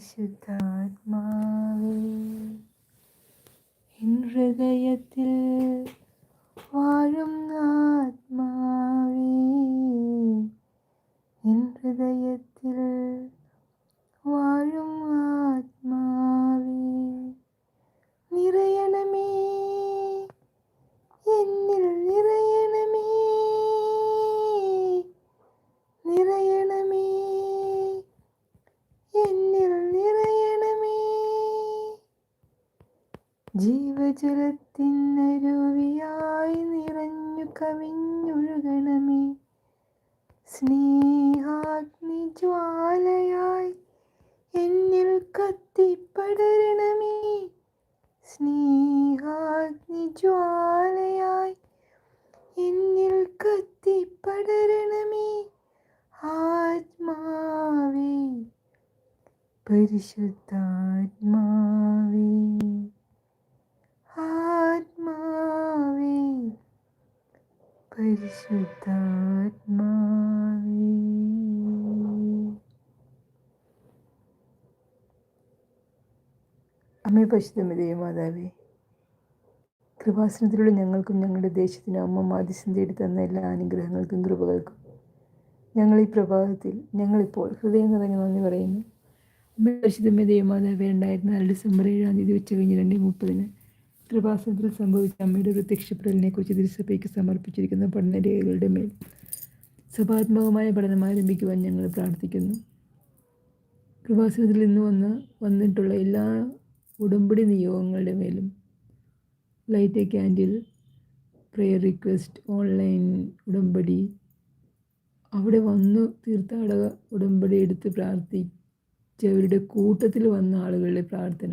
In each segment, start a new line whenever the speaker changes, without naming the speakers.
പരിശുദ്ധാത്മാവേ എൻ ഹൃദയത്തിൽ ജീവജലത്തിനരുവിയായി നിറഞ്ഞു കവിഞ്ഞൊഴുകണമേ. സ്നേഹാഗ്നി ജ്വാലയായി എന്നിൽ കത്തിപ്പടരണമേ. സ്നേഹാഗ്നി ജ്വാലയായി എന്നിൽ കത്തിപ്പടരണമേ. ആത്മാവേ പരിശുദ്ധാത്മാവേ. പരിശുദ്ധാത്മാവേ അമ്മേ മാതാവേ കൃപാസനത്തിലൂടെ ഞങ്ങൾക്കും ഞങ്ങളുടെ ദേശത്തിനും അമ്മ മാധ്യസ്ഥം തേടി തന്ന എല്ലാ അനുഗ്രഹങ്ങൾക്കും കൃപകൾക്കും. ഞങ്ങൾ ഈ പ്രഭാതത്തിൽ ഞങ്ങളിപ്പോൾ ഹൃദയം നിറഞ്ഞ നന്ദി പറയുന്നു. അമ്മ പരിശുദ്ധമേ ദേവമാതാവ് രണ്ടായിരത്തി നാല് ഡിസംബർ ഏഴാം തീയതി ഉച്ച കഴിഞ്ഞ് രണ്ട് മുപ്പതിന് കൃപാസനത്തിൽ സംഭവിച്ച അമ്മയുടെ പ്രത്യക്ഷപ്പെടലിനെ കുറിച്ച് തിരുസഭയ്ക്ക് സമർപ്പിച്ചിരിക്കുന്ന പഠനരേഖകളുടെ മേൽ സഭാത്മകമായ പഠനം ആരംഭിക്കുവാൻ ഞങ്ങൾ പ്രാർത്ഥിക്കുന്നു. കൃപാസനത്തിൽ ഇന്ന് വന്ന് വന്നിട്ടുള്ള എല്ലാ ഉടമ്പടി നിയോഗങ്ങളുടെ മേലും light a candle prayer request online ഉടമ്പടി അവിടെ വന്ന് തീർത്ഥാടക ഉടമ്പടി എടുത്ത് പ്രാർത്ഥിച്ചവരുടെ കൂട്ടത്തിൽ വന്ന ആളുകളുടെ പ്രാർത്ഥന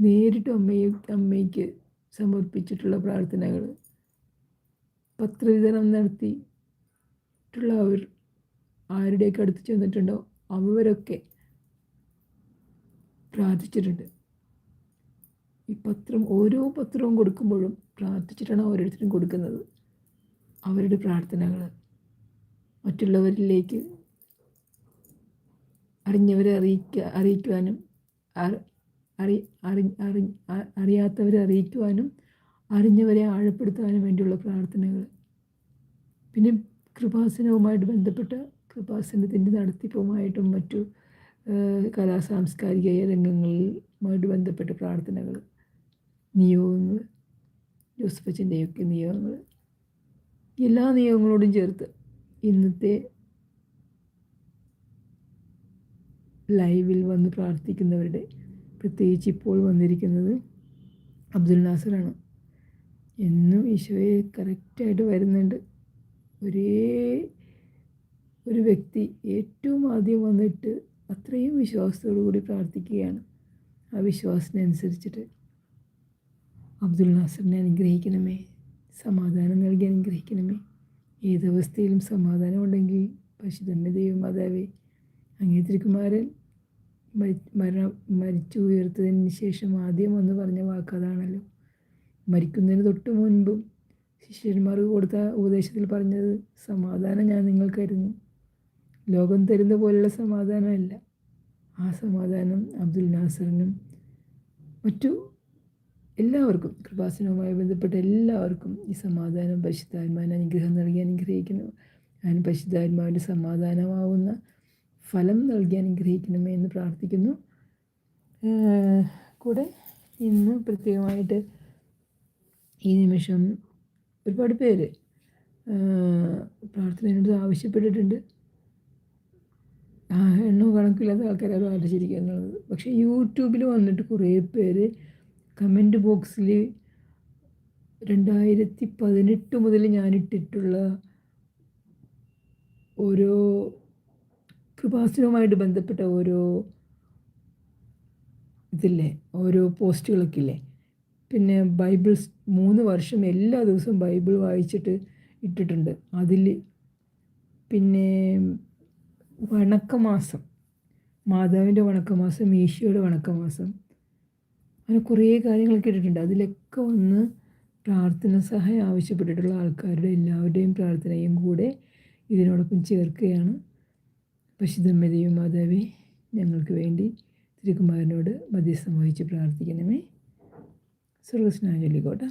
നേരിട്ട് അമ്മയെ അമ്മയ്ക്ക് സമർപ്പിച്ചിട്ടുള്ള പ്രാർത്ഥനകൾ പത്രവിതരണം നടത്തിയിട്ടുള്ള അവർ ആരുടെയൊക്കെ അടുത്ത് ചെന്നിട്ടുണ്ടോ അവരൊക്കെ പ്രാർത്ഥിച്ചിട്ടുണ്ട്. ഈ പത്രം ഓരോ പത്രവും കൊടുക്കുമ്പോഴും പ്രാർത്ഥിച്ചിട്ടാണ് ഓരോരുത്തരും കൊടുക്കുന്നത്. അവരുടെ പ്രാർത്ഥനകൾ മറ്റുള്ളവരിലേക്ക് അറിഞ്ഞവരെ അറിയിക്കുക അറിയിക്കുവാനും അറി അറി അറി അറി അറിയാത്തവരെ അറിയിക്കുവാനും അറിഞ്ഞവരെ ആഴപ്പെടുത്താനും വേണ്ടിയുള്ള പ്രാർത്ഥനകൾ. പിന്നെ കൃപാസനവുമായിട്ട് ബന്ധപ്പെട്ട കൃപാസനത്തിന്റെ നടത്തിപ്പുമായിട്ടും മറ്റു കലാ സാംസ്കാരിക രംഗങ്ങളുമായിട്ട് ബന്ധപ്പെട്ട പ്രാർത്ഥനകൾ നിയോഗങ്ങൾ ജോസഫച്ചന്റെയൊക്കെ നിയോഗങ്ങൾ. എല്ലാ നിയോഗങ്ങളോടും ചേർത്ത് ഇന്നത്തെ ലൈവിൽ വന്ന് പ്രാർത്ഥിക്കുന്നവരുടെ പ്രത്യേകിച്ച് ഇപ്പോൾ വന്നിരിക്കുന്നത് അബ്ദുൽ നാസറാണ്. എന്നും ഈശോയെ കറക്റ്റായിട്ട് വരുന്നുണ്ട്. ഒരേ ഒരു വ്യക്തി ഏറ്റവും ആദ്യം വന്നിട്ട് അത്രയും വിശ്വാസത്തോടു കൂടി പ്രാർത്ഥിക്കുകയാണ്. ആ വിശ്വാസത്തിനനുസരിച്ചിട്ട് അബ്ദുൽ നാസറിനെ അനുഗ്രഹിക്കണമേ. സമാധാനം നൽകി അനുഗ്രഹിക്കണമേ. ഏതവസ്ഥയിലും സമാധാനം ഉണ്ടെങ്കിൽ പശുതന്നെ ദൈവമാതാവേ അങ്ങേ തിരുക്കുമാരൻ മരി മര മരിച്ചു ഉയർത്തതിന് ശേഷം ആദ്യം വന്ന് പറഞ്ഞ വാക്കതാണല്ലോ മരിക്കുന്നതിന് തൊട്ട് മുൻപും ശിഷ്യന്മാർക്ക് കൊടുത്ത ഉപദേശത്തിൽ പറഞ്ഞത് സമാധാനം ഞാൻ നിങ്ങൾക്കായിരുന്നു ലോകം തരുന്ന പോലുള്ള സമാധാനമല്ല. ആ സമാധാനം അബ്ദുൽ നാസറിനും മറ്റു എല്ലാവർക്കും കൃപാസനവുമായി ബന്ധപ്പെട്ട എല്ലാവർക്കും ഈ സമാധാനം പരിശുദ്ധാത്മാവിന് അനുഗ്രഹം നൽകി അനുഗ്രഹിക്കുന്നു. ഞാൻ പരിശുദ്ധാത്മാവിന്റെ സമാധാനമാവുന്ന ഫലം നൽകി അനുഗ്രഹിക്കണമേ എന്ന് പ്രാർത്ഥിക്കുന്നു. കൂടെ ഇന്ന് പ്രത്യേകമായിട്ട് ഈ നിമിഷം ഒരുപാട് പേര് പ്രാർത്ഥനയോട് ആവശ്യപ്പെട്ടിട്ടുണ്ട്. എണ്ണോ കണക്കില്ലാത്ത ആൾക്കാരെ പ്രാർത്ഥിച്ചിരിക്കുക എന്നുള്ളത്. പക്ഷേ യൂട്യൂബിൽ വന്നിട്ട് കുറേ പേര് കമന്റ് ബോക്സിൽ രണ്ടായിരത്തി പതിനെട്ട് മുതൽ ഞാനിട്ടിട്ടുള്ള ഓരോ കൃപാസനവുമായിട്ട് ബന്ധപ്പെട്ട ഓരോ ഇതില്ലേ ഓരോ പോസ്റ്റുകളൊക്കെ ഇല്ലേ പിന്നെ ബൈബിൾ മൂന്ന് വർഷം എല്ലാ ദിവസവും ബൈബിൾ വായിച്ചിട്ട് ഇട്ടിട്ടുണ്ട്. അതിൽ പിന്നെ വണക്കമാസം മാതാവിന്റെ വണക്കമാസം ഈശോയുടെ വണക്കമാസം അങ്ങനെ കുറേ കാര്യങ്ങളൊക്കെ ഇട്ടിട്ടുണ്ട് അതിലൊക്കെ വന്ന് പ്രാർത്ഥന സഹായം ആവശ്യപ്പെട്ടിട്ടുള്ള ആൾക്കാരുടെ എല്ലാവരുടെയും പ്രാർത്ഥനയും കൂടെ ഇതിനോടൊപ്പം ചേർക്കുകയാണ്. പശുദ്ധമ്മതയും മാതാവേ ഞങ്ങൾക്ക് വേണ്ടി തിരുകുമാരനോട് മധ്യസ്ഥം വഹിച്ച് പ്രാർത്ഥിക്കണമേ. സ്വർഗസ്നാ ചൊല്ലിക്കോട്ടെ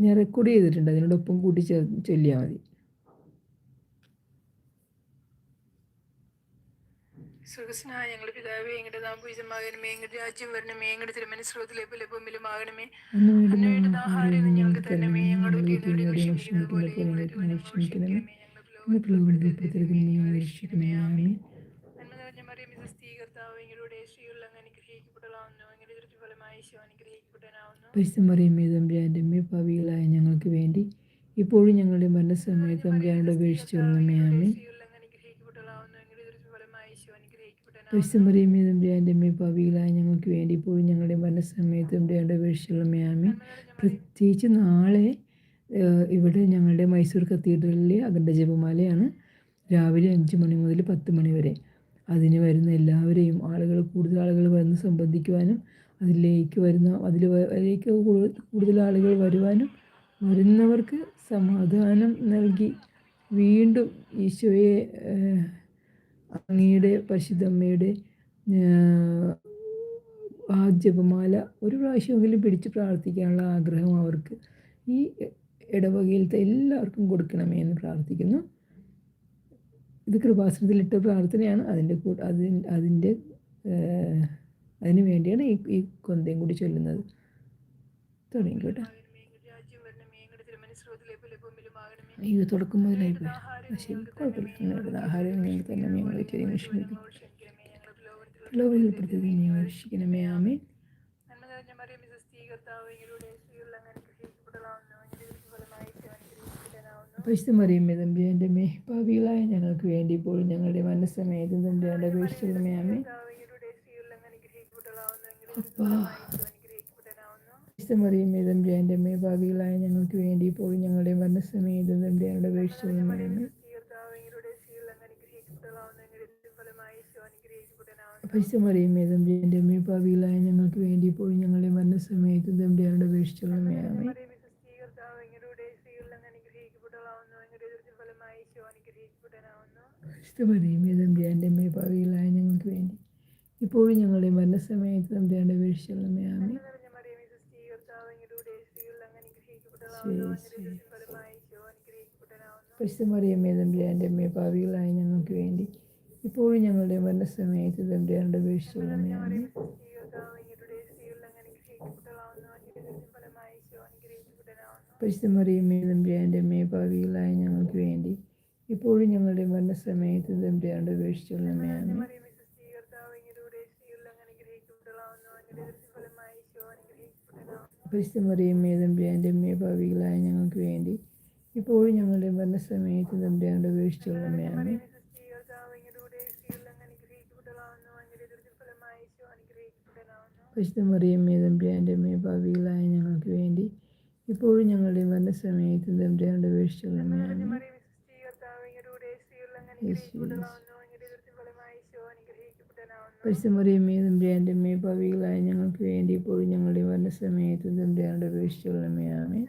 ഞാൻ റെക്കോർഡ് ചെയ്തിട്ടുണ്ട്. അതിനോടൊപ്പം കൂട്ടി ചൊല്ലിയാൽ മതി.
സ്വർഗസ്നായ ഞങ്ങളുടെ പിതാവേ എങ്ങടെ നാം പൂജമാകണമേ എങ്ങളുടെ രാജ്യം വരണമേ എങ്ങടെ തിരുമനസ്രോതിലെ പോലെ ഭൂമിയിലും ആകണമേ
അന്ന്
അന്ന്
വേണ്ടുന്ന
വേണ്ടുന്ന ആഹാരം ഞങ്ങൾക്ക് തരണമേ ഞങ്ങളുടെ
ക്ഷമിക്കുന്നത് പോലെ ക്ഷമിക്കണമേ ഇന്ന് രക്ഷിക്കണമേ പാവികളായ ഞങ്ങൾക്ക് വേണ്ടി ഇപ്പോഴും ഞങ്ങളുടെ മരണസമയത്ത് അമ്പ്യാനോട് അപേക്ഷിച്ചു കൊള്ളണമേ ആമേ പരിസ്ഥമറിയമ്മേ തമ്പുരാന്റെ അമ്മേ പാവികളായ ഞങ്ങൾക്ക് വേണ്ടി ഇപ്പോഴും ഞങ്ങളുടെ മരണസമയത്ത് തമ്പുരാനോട് അപേക്ഷിച്ചു കൊള്ളണമേ ആമേ പ്രത്യേകിച്ച് നാളെ ഇവിടെ ഞങ്ങളുടെ മൈസൂർ കത്തീഡ്രലിലെ അഖണ്ഡ ജപമാലയാണ് രാവിലെ അഞ്ച് മണി മുതൽ പത്ത് മണി വരെ. അതിന് വരുന്ന എല്ലാവരെയും ആളുകൾ കൂടുതൽ ആളുകൾ വന്ന് സംബന്ധിക്കുവാനും അതിലേക്ക് വരുന്ന അതിലേക്ക് കൂടുതൽ ആളുകൾ വരുവാനും വരുന്നവർക്ക് സമാധാനം നൽകി വീണ്ടും ഈശോയെ അങ്ങയുടെ പരിശുദ്ധമ്മയുടെ ആ ജപമാല ഒരു പ്രാവശ്യമെങ്കിലും പിടിച്ച് പ്രാർത്ഥിക്കാനുള്ള ആഗ്രഹം അവർക്ക് ഈ ഇടവകയിലത്തെ എല്ലാവർക്കും കൊടുക്കണമേ എന്ന് പ്രാർത്ഥിക്കുന്നു. ഇത് കൃപാസനത്തിലിട്ട പ്രാർത്ഥനയാണ്. അതിന്റെ അതിന് അതിന്റെ അതിനു വേണ്ടിയാണ് ഈ ഈ കൊന്തയും കൂടി ചൊല്ലുന്നത്. തുടങ്ങിക്കോട്ടെ
രാജ്യം വരണമേ എങ്ങളുടെ തിരുമനസ്രോതിലെ പോലെ ഭൂമിയിലും ആകണമേ
അയ്യോ തുടക്കം മുതലായി പോയി പക്ഷേ കുഴപ്പമില്ല. ഞങ്ങളുടെ ആഹാരം ഞങ്ങൾ തന്നെ ഞങ്ങൾ ചെറിയ രക്ഷിക്കണമേ. ആമേ
നന്മ നിറഞ്ഞ മറിയമേ സ്വസ്തി കർത്താവ് എങ്ങളുടെ സ്ത്രീകളിൽ അങ്ങ് അനുഗ്രഹിക്കപ്പെടലാവുന്നു അങ്ങനെ ഫലമായി ഈശോ അനുഗ്രഹിക്കപ്പെടാനാവുന്നു
പരിശുദ്ധ മറിയമ്മേ തമ്പുരാന്റെ മേ ഭാവികളായ ഞങ്ങൾക്ക് വേണ്ടി ഇപ്പോഴും ഞങ്ങളുടെ മനസ്സമയത്തും തമ്പുരാന്റെ അപേക്ഷിച്ചുള്ളമേ ആമേ അപ്പാ. ഞങ്ങളുടെ മനസ്സമയത്തും എന്റെ അമ്മയെ ഭാവികളായ
ഞങ്ങൾക്ക് വേണ്ടി സ്ത്രീകളിൽ ഞങ്ങളുടെ അനുഗ്രഹിക്കപ്പെടലാവുന്നു അങ്ങനെ ഫലമായി ഈശോ അനുഗ്രഹിക്കപ്പെടാനാവുന്നു
പരിശുദ്ധ മറിയമ്മേ തമ്പുരാന്റെ മേ ഭാവികളായ ഞങ്ങൾക്ക് വേണ്ടി പോയി ഞങ്ങളുടെ മനസ്സമയത്തും തമ്പുരാന്റെ അപേക്ഷിച്ചുള്ളമേ ആമേ
മറിയമേ. സ്വസ്തി കർത്താവ് എങ്ങളുടെ സ്ത്രീകളിൽ അങ്ങ് അനുഗ്രഹിക്കപ്പെടലാവുന്നു അങ്ങനെ ഫലമായി ഈശോ അനുഗ്രഹിക്കപ്പെടാനാവുന്നു.
പരിശുദ്ധ മറിയമ്മേ തമ്പുരാന്റെ മേ പാപികളായ ഞങ്ങൾക്ക് വേണ്ടി ഇപ്പോഴും ഞങ്ങളുടെ മരണസമയത്ത് തമ്പുരാന്റെ അപേക്ഷിച്ചുള്ളമേ ആമേ മറിയമ്മേ തമ്പുരാന്റെ അമ്മയെ പാപികളായ ഞങ്ങൾക്ക് വേണ്ടി ഇപ്പോഴും ഞങ്ങളുടെ മരണസമയത്ത് തമ്പുരാന്റെ അപേക്ഷിച്ചുള്ളമേ ആമേ പരിശുദ്ധ മറിയമ്മേ തമ്പുരാന്റെ അമ്മേ പാവികളായ ഞങ്ങൾക്ക് വേണ്ടി ഇപ്പോഴും ഞങ്ങളുടെ മരണസമയത്ത് തമ്പുരാന്റെ അപേക്ഷിച്ചുള്ളമേ ആമേ പരിശുദ്ധ അമ്മയെ ഭാവികളായ ഞങ്ങൾക്ക് വേണ്ടി ഇപ്പോഴും ഞങ്ങളുടെ മരണസമയത്ത് തമ്പുരാന്റെ ഉപേക്ഷിച്ചുള്ള ആമേ പരിശുദ്ധ മറിയമ്മേ എന്റെ അമ്മേ പാപികളായ ഞങ്ങൾക്ക് വേണ്ടി ഇപ്പോഴും ഞങ്ങളുടെ മരണസമയത്ത് തമ്പുരാന്റെ അപേക്ഷിച്ചുള്ളമേ ആമേ പരിശുദ്ധ മറിയമ്മേ തമ്പുരാന്റെ അമ്മേ പാപികളായ ഞങ്ങൾക്ക് വേണ്ടി ഇപ്പോഴും ഞങ്ങളുടെ മരണസമയത്ത് തമ്പുരാന്റെ അപേക്ഷിച്ചുള്ളമേ ആമേ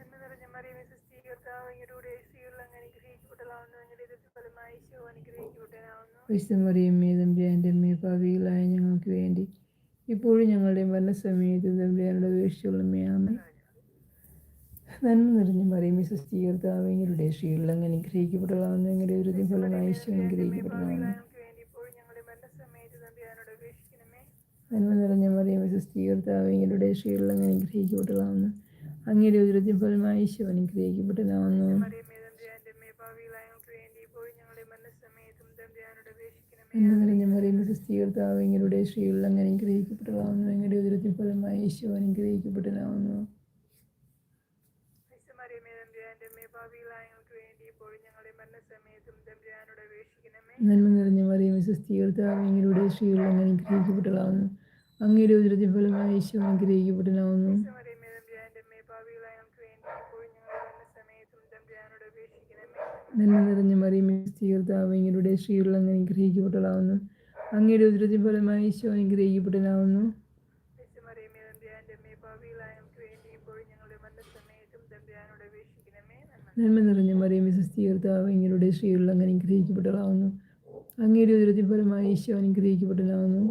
പരിശുദ്ധ മറിയമ്മേ തമ്പുരാന്റെ അമ്മേ പാപികളായ ഞങ്ങൾക്ക് വേണ്ടി ഇപ്പോഴും ഞങ്ങളുടെ മരണസമയത്ത് തമ്പുരാന്റെ അപേക്ഷിച്ചുള്ളമേ ആമേ നന്മ നിറഞ്ഞ മറിയമേ സ്വസ്ഥീകർത്താവെങ്ങളുടെ ശ്രീകളിൽ അങ്ങനെ അനുഗ്രഹിക്കപ്പെടലാവുന്നു എങ്ങനെ ഒരു ഫലമായി ഈശോ നന്മ നിറഞ്ഞ മറിയമേ സ്വസ്ഥീകർത്താവെങ്ങളുടെ ശ്രീകളിൽ അങ്ങ് അനുഗ്രഹിക്കപ്പെട്ടതാവുന്നു. അങ്ങയുടെ ഉദരത്തിൻ ഫലമായി ഈശോ അനുഗ്രഹിക്കപ്പെട്ടതാവുന്നു. നന്മ നിറഞ്ഞ മറിയമേ സ്വസ്ഥീകർത്താവെങ്ങളുടെ ശ്രീകളിൽ അങ്ങ് അനുഗ്രഹിക്കപ്പെട്ടതാവുന്നു. അങ്ങയുടെ ഉദരത്തിൻ ഫലമായി ഈശോ അനുഗ്രഹിക്കപ്പെട്ടതാവുന്നു. നന്മ നിറഞ്ഞ മറിയമേ സ്വസ്ഥീകർത്താവെങ്ങളുടെ ശ്രീകളിൽ അങ്ങ് അനുഗ്രഹിക്കപ്പെടലാവുന്നു അങ്ങയുടെ ഉദരത്തിൻ ഫലമായി ഈശോ അനുഗ്രഹിക്കപ്പെടലാവുന്നു നന്മ നിറഞ്ഞ മറിയമേ സ്വസ്ഥീകർത്താവെങ്ങളുടെ ശ്രീകളിൽ അങ്ങ് ഗ്രഹിക്കപ്പെട്ടതാവുന്നു അങ്ങയുടെ ഉദരത്തിൻ ഫലമായി ഈശോ അനുഗ്രഹിക്കപ്പെടലാവുന്നു നന്മ നിറഞ്ഞ മറിയമേ സുസ്ഥീകർത്താവ് ഇങ്ങയുടെ സ്ത്രീകളിൽ അങ്ങനെ അനുഗ്രഹിക്കപ്പെട്ടതാവുന്നു അങ്ങയുടെ ഉദരത്തിൻ ഫലമായി ഈശോ അനുഗ്രഹിക്കപ്പെട്ടതാവുന്നു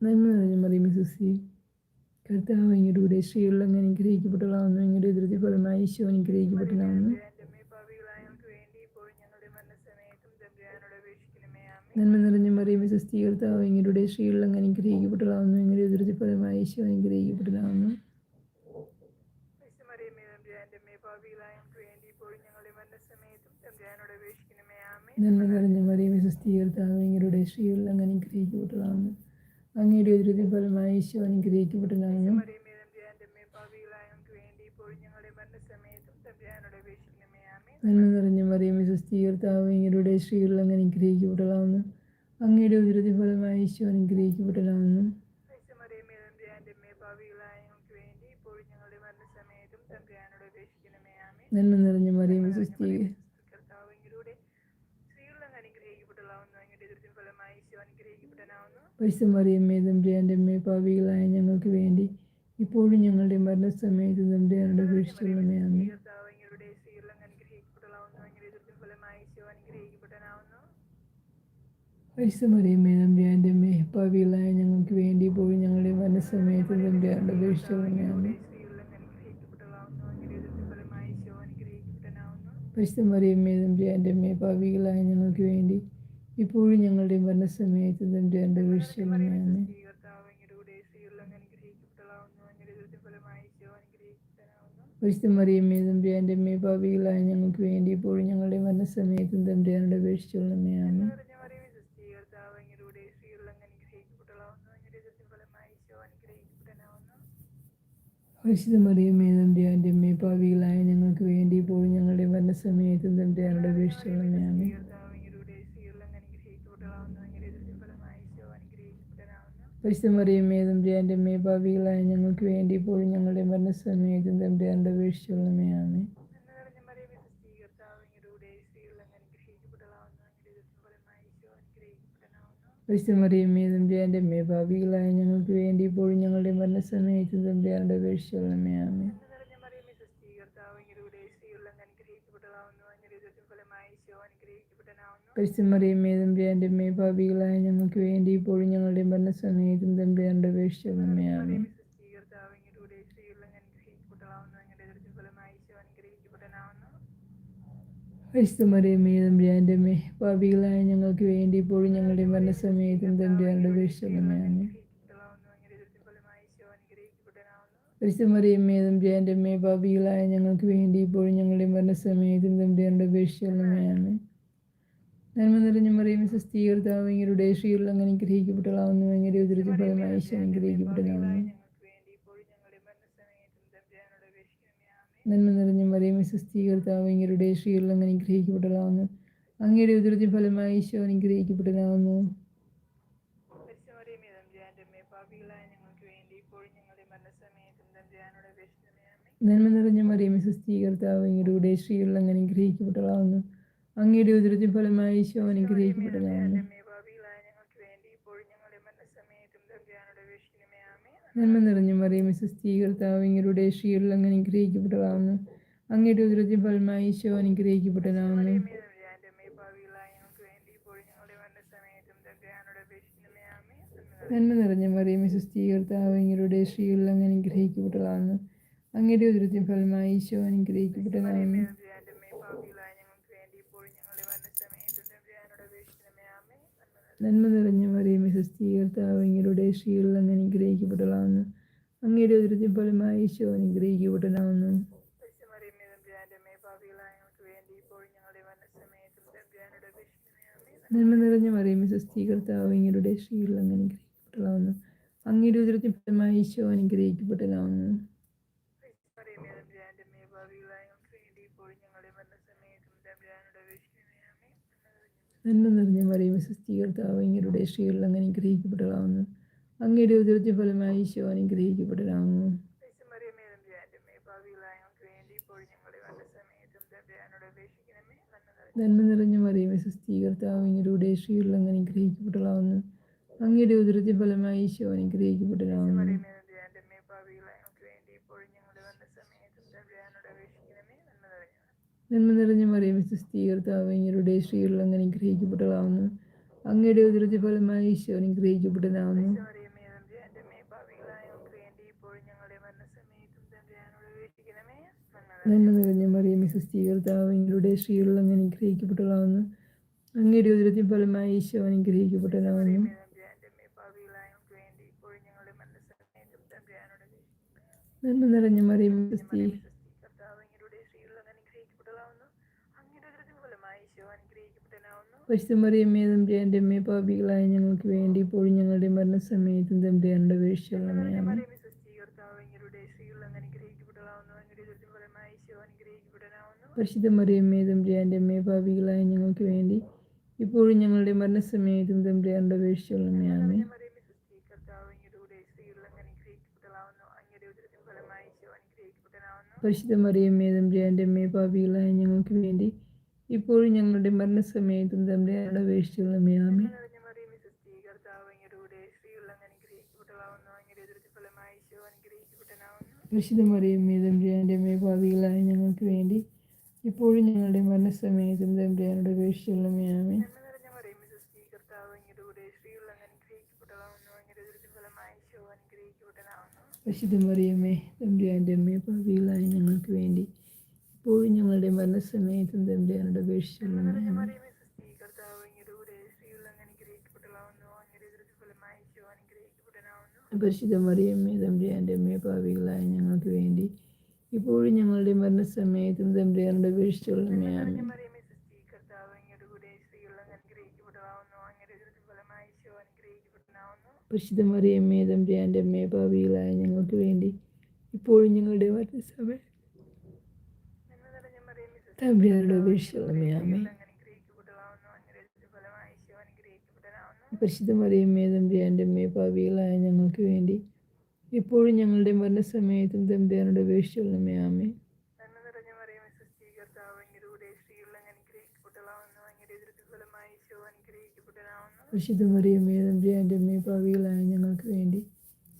നന്മ നിറഞ്ഞ മറിയമേ
സുസി. കർത്താവ് എങ്ങനെ കൂടെ സ്ത്രീകളിൽ അങ്ങനെ അനുഗ്രഹിക്കപ്പെട്ടതാവുന്നു എങ്ങനെ എതിർത്തി ഫലമായി ഈശോ അനുഗ്രഹിക്കപ്പെട്ടതാവുന്നു നന്മ നിറഞ്ഞ മറിയമേ സുസ്തി കർത്താവ് ഇങ്ങയുടെ സ്ത്രീകളിൽ അങ്ങനെ അനുഗ്രഹിക്കപ്പെട്ടതാവുന്നു എങ്ങനെ എതിർത്തി ഫലമായി ഈശോ അനുഗ്രഹിക്കപ്പെട്ടതാവുന്നു നന്മ നിറഞ്ഞ മറിയമേ സുസ്തി കർത്താവ് സ്ത്രീകളിൽ അങ്ങനെ അനുഗ്രഹിക്കപ്പെട്ടതാവുന്നു അങ്ങയുടെ ഉദരത്തിൻ ഫലമായി ഈശോ
അനുഗ്രഹിക്കപ്പെട്ട ആമേ
നന്മ നിറഞ്ഞ മറിയമ്മ സ്വസ്ഥീകർത്താവ് ഇങ്ങനെ ശ്രീകളിൽ അങ്ങ് അനുഗ്രഹിക്കപ്പെട്ടതാവുന്നു അങ്ങയുടെ ഉദ്രതി ഫലമായി ഈശോ അനുഗ്രഹിക്കപ്പെട്ടതാവുന്നു
നന്മ നിറഞ്ഞ മറിയമ്മ അമ്മേ പാപികളായ ഞങ്ങൾക്ക് വേണ്ടി ഇപ്പോഴും ഞങ്ങളുടെ മരണസമയത്തും തമ്പുരാനോട് അപേക്ഷിക്കണമേ ആമേ
നന്മ നിറഞ്ഞ മറിയമേ സുസ്ഥീക
കർത്താവ് എങ്കിലൂടെ സ്ത്രീകളിൽ അനുഗ്രഹിക്കപ്പെട്ടതാവുന്നു അങ്ങയുടെ എതിർത്തിൻ ഫലമായി ഈശോ അനുഗ്രഹിക്കപ്പെട്ടനാവുന്നു
പരിശുദ്ധ മറിയമ്മേ തമ്പുരാന്റെ അമ്മേ പാവികളായ ഞങ്ങൾക്ക് വേണ്ടി ഇപ്പോഴും ഞങ്ങളുടെ മരണസമയത്ത് തമ്പുരാനോട് അപേക്ഷിച്ചുള്ളമേ അമ്മേ
കർത്താവ് എങ്കിലൂടെ സ്ത്രീകളിൽ അനുഗ്രഹിക്കപ്പെട്ടതാവുന്നു. അങ്ങയുടെ എതിർത്തിൻ ഫലമായി ഈശോ അനുഗ്രഹിക്കപ്പെട്ടനാവുന്നു.
പരിശുദ്ധ മറിയമ്മേ തമ്പുരാന്റെ അമ്മേ പാവികളായ ഞങ്ങൾക്ക് വേണ്ടി ഇപ്പോഴും ഞങ്ങളുടെ മരണസമയത്ത് തമ്പുരാനോട് അപേക്ഷിച്ചുള്ളമേ അമ്മേ
സ്ത്രീകളിൽ അനുഗ്രഹിക്കപ്പെട്ടതാവുന്നു. അങ്ങയുടെ എതിർത്തിൻ ഫലമായി ഈശോ അനുഗ്രഹിക്കപ്പെട്ടനാവുന്നു.
പരിശുദ്ധ മറിയമ്മേ തമ്പുരാന്റെ അമ്മേ പാവികളായ ഞങ്ങൾക്ക് വേണ്ടി ഇപ്പോഴും ഞങ്ങളുടെ മരണസമയത്ത് സമയത്ത് തന്റെ അമ്മേ
കർത്താവ് എങ്കിലൂടെ സ്ത്രീകളിൽ അനുഗ്രഹിക്കപ്പെട്ടതാവുന്നു അങ്ങയുടെ എതിർത്തിൻ ഫലമായി
പരിശുദ്ധ മറിയമ്മേ തമ്പുരാന്റെ അമ്മേ പാവികളായ ഞങ്ങൾക്ക് വേണ്ടി ഇപ്പോഴും ഞങ്ങളുടെ മരണസമയത്തും സമയത്തും തന്റെ അമ്മേ
നിറഞ്ഞ മറിയമേ സുസ്ഥി കർത്താവ് എങ്കിലൂടെ സ്ത്രീകളിൽ അനുഗ്രഹിക്കപ്പെട്ടതാവുന്നു അങ്ങയുടെ എതിർത്തിൻ ഫലമായി ഈശോ അനുഗ്രഹിക്കപ്പെട്ടനാവുന്നു
പരിശുദ്ധ മറിയമ്മേ തമ്പുരാന്റെ അമ്മേ പാവികളായ ഞങ്ങൾക്ക് വേണ്ടി ഇപ്പോഴും ഞങ്ങളുടെ മരണസമയത്തും തമ്പുരാനോട് അപേക്ഷിച്ചുള്ളമേ അമ്മേ
കർത്താവിലൂടെ സ്ത്രീകളിൽ അനുഗ്രഹിക്കപ്പെട്ടതാവുന്നു അങ്ങയുടെ എതിർത്തിൻ ഫലമായി ഈശോ അനുഗ്രഹിക്കപ്പെട്ടനാവുന്നു
പരിശുദ്ധ മറിയമ്മേ തമ്പുരാന്റെ അമ്മേ പാവികളായ ഞങ്ങൾക്ക് വേണ്ടി ഇപ്പോഴും ഞങ്ങളുടെ മരണസമയത്തും തമ്പുരാനോട് അപേക്ഷിച്ചുള്ളമേ തമ്പുരാന്റെ അമ്മേ പാവികളായ ഞങ്ങൾക്ക് വേണ്ടി ഇപ്പോഴും ഞങ്ങളുടെ
നന്മ നിറഞ്ഞ മറിയമേ സുസ്ഥി കർത്താവിലൂടെ സ്ത്രീകളിൽ അനുഗ്രഹിക്കപ്പെട്ടതാവുന്നു അങ്ങയുടെ എതിർത്തിൻ ഫലമായി ഈശോ അനുഗ്രഹിക്കപ്പെട്ടനാവുന്നു
പരിശുദ്ധ മറിയമ്മേ തമ്പുരാന്റെ അമ്മേ പാവികളായ ഞങ്ങൾക്ക് വേണ്ടി ഇപ്പോഴും ഞങ്ങളുടെ മരണസമയത്തും തമ്പുരാനോട് അപേക്ഷിച്ചുള്ളമേ അമ്മേ
സുസ്ഥി കർത്താവിലൂടെ സ്ത്രീകളിൽ അനുഗ്രഹിക്കപ്പെട്ടതാവുന്നു അങ്ങയുടെ എതിർത്തിൻ ഫലമായി ഈശോ അനുഗ്രഹിക്കപ്പെട്ടനാവുന്നു
പരിശുദ്ധ മറിയമ്മേ തമ്പുരാന്റെ അമ്മേ പാപികളായ ഞങ്ങൾക്ക് വേണ്ടി ഇപ്പോഴും ഞങ്ങളുടെ മരണസമയത്തും തമ്പുരാനോട് അപേക്ഷിച്ചുള്ളമേ അമ്മേ
അനുഗ്രഹിക്കപ്പെട്ടതാവുന്നു അങ്ങയുടെ എതിർത്തിൻ ഫലമായി ഈശോ അനുഗ്രഹിക്കപ്പെട്ടനാവുന്നു
പരിശുദ്ധ മറിയമ്മേ തമ്പുരാന്റെ അമ്മേ പാപികളായ ഞങ്ങൾക്ക് വേണ്ടി ഇപ്പോഴും ഞങ്ങളുടെ മരണസമയത്തും തമ്പുരാനോട് അപേക്ഷിച്ചുള്ളമേ അമ്മേ നന്മ നിറഞ്ഞ മറിയും സുസ്ഥീകർത്താവ് ഇങ്ങയുടെ ശ്രീകളിൽ അങ്ങനെ ഫലമായി
തമ്പുരാനോട് അപേക്ഷിക്കണമേ. ആമേ
നന്മ നിറഞ്ഞ മറിയും സുസ്ഥീകർത്താവ് ശ്രീയുള്ള അങ്ങനെ അനുഗ്രഹിക്കപ്പെട്ടതാവുന്നു അങ്ങയുടെ ഉദരത്തിൻ ഫലമായി ഈശോ അനുഗ്രഹിക്കപ്പെട്ടതാവുന്നു നന്മ നിറഞ്ഞ മറിയും സ്വസ്ഥീകർത്താവ് ഇങ്ങയുടെ ശ്രീകളിൽ അങ്ങനെ അനുഗ്രഹിക്കപ്പെട്ടതാവുന്നു അങ്ങയുടെ ഉദരത്തിൻ ഫലമായി ഈശോ
അനുഗ്രഹിക്കപ്പെട്ടതാണ്
നന്മ നിറഞ്ഞ മറിയും സുസ്ഥീകർത്താവ് ഇങ്ങയുടെ ശ്രീകളിൽ അങ്ങ് അനുഗ്രഹിക്കപ്പെട്ടതാവുന്നു അങ്ങയുടെ ഉദരത്തിൻ ഫലമായി ഈശോ അനുഗ്രഹിക്കപ്പെട്ടതാവുന്നു നന്മ നിറഞ്ഞ മറിയമേ സുസ്ഥീകർത്താവ് ഇങ്ങയുടെ ശ്രീകളിൽ അങ്ങ് അനുഗ്രഹിക്കപ്പെട്ടതാവുന്നു അങ്ങയുടെ ഉദരത്തിൻ ഫലമായി ഈശോ അനുഗ്രഹിക്കപ്പെട്ടതാവുന്നു നന്മ നിറഞ്ഞ മറിയമേ സുസ്ഥീകർത്താവ് ഇങ്ങയുടെ ശ്രീകളിൽ അങ്ങനെ അനുഗ്രഹിക്കപ്പെട്ടതാവുന്നു അങ്ങയുടെ ഉദരത്തിൻ ഫലമായി ഈശോ
ആമേ
നന്മ നിറഞ്ഞ മറിയമേ സുസ്ഥീകർത്താവ് ഇങ്ങയുടെ ശ്രീകളിൽ അങ്ങനെ അനുഗ്രഹിക്കപ്പെട്ടതാവുന്നു അങ്ങയുടെ ഉദരത്തിൻ ഫലമായി ഈശോ അനുഗ്രഹിക്കപ്പെട്ടതാവുന്നു
പരിശുദ്ധമറിയമേ തമ്പുരാന്റെ അമ്മേ പാപികളായ ഞങ്ങൾക്ക് വേണ്ടി ഇപ്പോഴും ഞങ്ങളുടെ മരണസമയത്തും തമ്പുരാനോട് അപേക്ഷിക്കണമേ ആമേ
നന്മ നിറഞ്ഞ മറിയമേ വിശ്വസ്തീകർത്താവ് ഇങ്ങയുടെ ശ്രീകളിൽ അങ്ങനെ അനുഗ്രഹിക്കപ്പെടാവുന്നു അങ്ങയുടെ ഉദരത്തിൻ ഫലമായി ഈശോ അനുഗ്രഹിക്കപ്പെടാവുന്നു
നന്മ നിറഞ്ഞ മറിയ വിശ്വസ്തീകർത്താവ് ഞങ്ങൾക്ക് വേണ്ടി അങ്ങ് അനുഗ്രഹിക്കപ്പെടാവുന്നു അങ്ങയുടെ തമ്പുരാനോട് ഫലമായി ഈശോ നിറഞ്ഞ
നന്മ നിറഞ്ഞ മറിയമേ സുസ്ഥീകർത്താവ് ഇങ്ങയുടെ ശ്രീകളിൽ അങ്ങനെ അനുഗ്രഹിക്കപ്പെട്ടതാവുന്നു അങ്ങയുടെ ഉദരത്തിൻ ഫലമായി ഈശോ അനുഗ്രഹിക്കപ്പെട്ടവനാകുന്നു
മറിയമേ എന്റെ അമ്മേ പാപികളായ ഞങ്ങൾക്ക് വേണ്ടി ഇപ്പോഴും ഞങ്ങളുടെ വന്ന സമയത്തും തമ്പുരാനോട് അപേക്ഷിക്കണമേ നന്മ നിറഞ്ഞു
നന്മ നിറഞ്ഞ മറിയ വിശ്വസ്തീകർത്താവ് അങ്ങയുടെ സ്ത്രീകളിൽ അങ്ങനെ ഗ്രഹിക്കപ്പെട്ടതാവുന്നു അങ്ങയുടെ ഉദരത്തിൻ ഫലമായി ഈശോ
അനുഗ്രഹിക്കപ്പെട്ടതാവുന്നു. നന്മ
നിറഞ്ഞ മറിയം വിശ്വസ്തീകർത്താവ് അങ്ങയുടെ സ്ത്രീകളിൽ അങ്ങനെ ഗ്രഹിക്കപ്പെട്ടതാവുന്നു അങ്ങയുടെ ഉദരത്തിൻ ഫലമായി ഈശോ
അപേക്ഷിക്കണമേ.
നന്മ നിറഞ്ഞ മറിയം സുസ്ഥീ വീഴ്ചകളമേ
മറിയമേ സുസ്ഥി കർത്താവ് അങ്ങയുടെ സ്ത്രീകളിൽ അങ്ങ് അനുഗ്രഹിക്കപ്പെട്ടതാവുന്നു അങ്ങയുടെ ഉദരത്തിൻ ഫലമായി ഈശോ അനുഗ്രഹിക്കപ്പെട്ടനാവുന്നു
പരിശുദ്ധ മറിയമ്മേ തമ്പുരാന്റെ അമ്മേ പാപികളായ ഞങ്ങൾക്ക് വേണ്ടി ഇപ്പോഴും ഞങ്ങളുടെ മരണസമയത്തും വീഴ്ചകളമേ ആമേ
മറിയമേ സുസ്ഥി കർത്താവ് അങ്ങയുടെ സ്ത്രീകളിൽ അങ്ങ് അനുഗ്രഹിക്കപ്പെട്ടതാവുന്നു അങ്ങയുടെ ഉദരത്തിൻ ഫലമായി ഈശോ അനുഗ്രഹിക്കപ്പെട്ടനാവുന്നു
പരിശുദ്ധ മറിയമ്മേ തമ്പുരാന്റെ അമ്മേ പാപികളായ ഞങ്ങൾക്ക് വേണ്ടി ഇപ്പോഴും ഞങ്ങളുടെ മരണസമയത്തും തമ്പുരാനുടെ വീഴ്ചകളമേ ആമേ പരിശുദ്ധ മറിയമ്മേ തമ്പുരാന്റെ അമ്മേ പാപികളായ ഞങ്ങൾക്ക് വേണ്ടി ഇപ്പോഴും ഞങ്ങളുടെ മരണസമയത്തും തമ്പുരാനുടെ വീഴ്ചകളമേ ആമേ
നന്മ നിറഞ്ഞ മറിയമേ സുസ്ഥി കർത്താവ് അങ്ങയുടെ കൂടെ സ്ത്രീകളിൽ അങ്ങ് അനുഗ്രഹിക്കപ്പെട്ടതാവുന്നു അങ്ങയുടെ ഉദരത്തിൻ ഫലമായി ഈശോ അനുഗ്രഹിക്കപ്പെട്ടനാവുന്നു
പരിശുദ്ധ മറിയമ്മേ തമ്പുരാന്റെ അമ്മയെ പാപികളായ ഞങ്ങൾക്ക് വേണ്ടി ഇപ്പോഴും ഞങ്ങളുടെ മരണസമയത്തും തമ്പുരാനുടെ
അനുഗ്രഹിക്കപ്പെട്ടനാവുന്നു
പരിശുദ്ധ മറിയമ്മേ തമ്പുരാന്റെ അമ്മയെ പാപികളായ ഞങ്ങൾക്ക് വേണ്ടി ഇപ്പോഴും ഞങ്ങളുടെ മരണസമയത്തും തമ്പുരാനുടെ വീഴ്ചകളമേ ആമേ
മറിയമേ സുസ്ഥി കർത്താവ് അങ്ങയുടെ കൂടെ സ്ത്രീകളിൽ അങ്ങ് അനുഗ്രഹിക്കപ്പെട്ടതാവുന്നു അങ്ങയുടെ ഉദരത്തിൻ ഫലമായി ഈശോ അനുഗ്രഹിക്കപ്പെട്ടനാവുന്നു
പരിശുദ്ധ മറിയമ്മേ തമ്പുരാന്റെ അമ്മേ ഭാവിയിലായ ഞങ്ങൾക്ക് വേണ്ടി ഇപ്പോഴും ഞങ്ങളുടെ മരണസമയം തമ്പുരാനുടെ
അനുഗ്രഹിക്കപ്പെട്ടനാവുന്നു
പരിശുദ്ധ മറിയമ്മേ തമ്പുരാന്റെ അമ്മേ ഭാവിയിലായ ഞങ്ങൾക്ക് വേണ്ടി ഇപ്പോഴും ഞങ്ങളുടെ മരണസമയത്തും തമ്പുരാനുടെ വീഴ്ചകളമേ ആമേ
നന്മ നിറഞ്ഞ മറിയമേ സുസ്ഥി സ്ത്രീകളിൽ അങ്ങ് അനുഗ്രഹിക്കപ്പെട്ടതാവുന്നു അങ്ങയുടെ ഉദരത്തിൻ ഫലമായി ഈശോ
മറിയമ്മേ അമ്മേ ഞങ്ങൾക്ക് വേണ്ടി.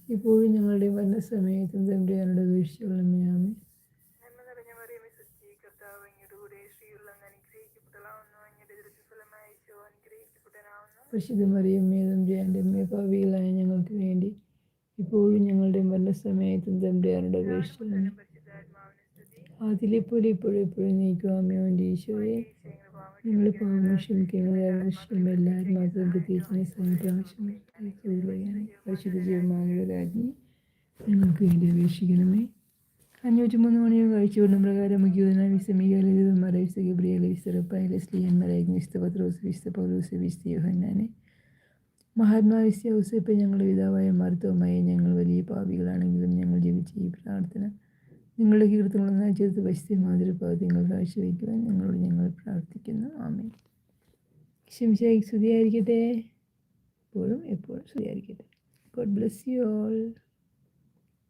ഇപ്പോഴും ഞങ്ങളുടെ മരണസമയത്തും സമയത്തും വീഴ്ചകളമേ ആമേ പരിശുദ്ധ മറിയമ്മേ തമ്പുരാന്റെ അമ്മേ പാപികളായ ഞങ്ങൾക്ക് വേണ്ടി. ഇപ്പോഴും ഞങ്ങളുടെ മരണസമയത്തും
പരിശുദ്ധാത്മാവിനെ സ്തുതി
അതിലെപ്പോലെ ഇപ്പോഴും എപ്പോഴും നീക്കുവാമേ വേണ്ടി ഈശോയെ ഞങ്ങൾ പാവം ക്ഷമിക്കുന്ന എല്ലാവരും മാത്രം പ്രത്യേകിച്ച് രാജ്ഞി ഞങ്ങൾക്ക് വേണ്ടി അപേക്ഷിക്കണമേ. അഞ്ഞൂറ്റി മൂന്ന് മണിയോ കാഴ്ചവെണ്ണ പ്രകാരം മുഖ്യനായ വിസമികാലിതന്മാരെ മഹാത്മാ വിശ്യ ഔസേപ്പെ ഞങ്ങളുടെ പിതാവായ മാർത്തവുമായി ഞങ്ങൾ വലിയ പാപികളാണെങ്കിലും ഞങ്ങൾ ജീവിച്ച ഈ പ്രാർത്ഥന നിങ്ങളുടെ കീർത്തനങ്ങളൊന്നായി ചേർത്ത് പരിശുദ്ധ മാതൃപാദ്യങ്ങൾ കാഴ്ചവെക്കുവാൻ ഞങ്ങളോട് ഞങ്ങൾ പ്രാർത്ഥിക്കുന്നു. ആമേ ക്ഷമിച്ചായി സ്തുതിയായിരിക്കട്ടെ. എപ്പോഴും എപ്പോഴും സ്തുതിയായിരിക്കട്ടെ. God bless you all